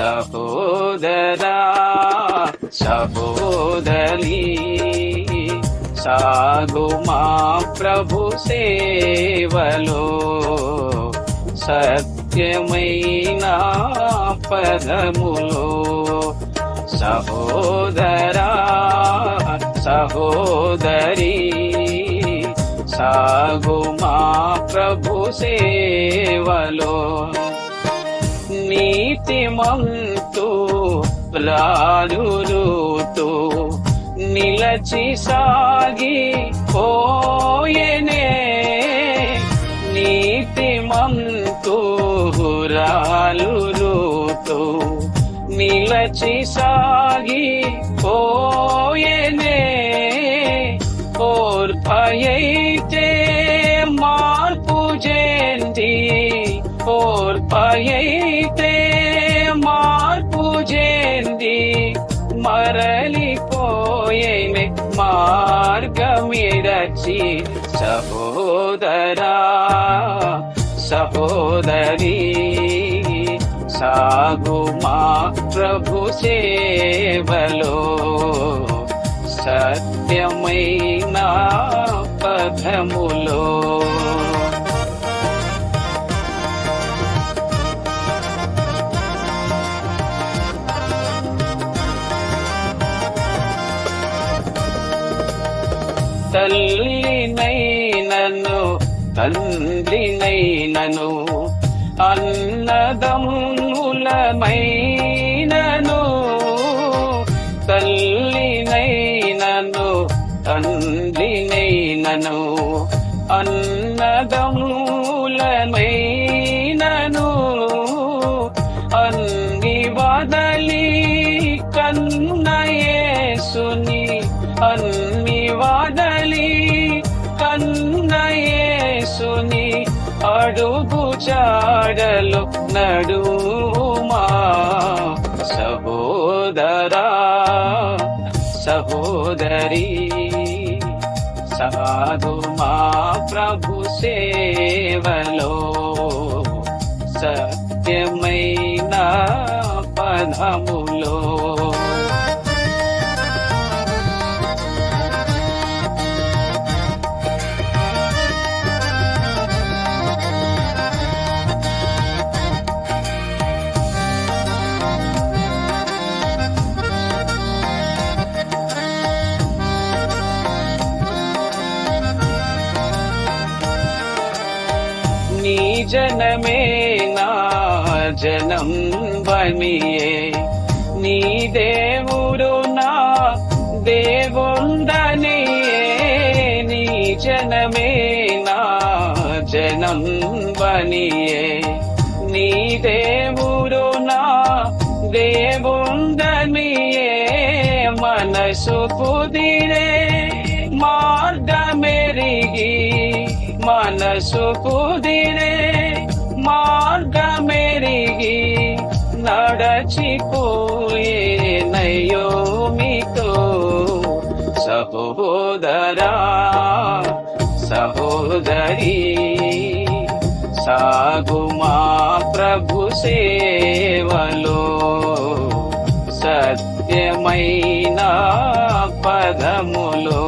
సహోదరా సహోదరి సాగు మా ప్రభు సేవలో. సత్యమైన పదములో. సహోదరా సహోదరి సాగు మా ప్రభు సేవలో. నీతిమంతు లారుతూ నిలచి సాగి పోయనే. నీతిమంతు రాలుతూ నిలచి సాగి పోయనే. ఓర్పయైతే మార్పు జయంతి ఓర్పయైతే మార్పు చెంది మరలిపోయేనే మార్గమిరచి సహోదరా సహోదరి సాగు మా ప్రభు సేవలో. సత్యమైన పథములో. తల్లినైనను తండ్రినైనను అన్నదమ్ములమైనను తల్లినైనను తండ్రినైనను అన్నదమ్ములమైనను అడుగు చాడలు నడుమా సహోదరా సహోదరి సాధు మా ప్రభు సేవలో సత్యమైన పదములో. జనమే నా జనం బనియే నీ దేవుడు నా దేవుందనియే. నీ జనమే నా జనం బనియే నీ దేవుడు నా దేవుందనియే. మనసు కుదిరే మార్గమెరిగి మనసు కుదిరే మార్గమెరిగి నడచిపోయే నయోమితో సహోదరా సహోదరి సాగుమా ప్రభు సేవలో సత్యమైన పదములో.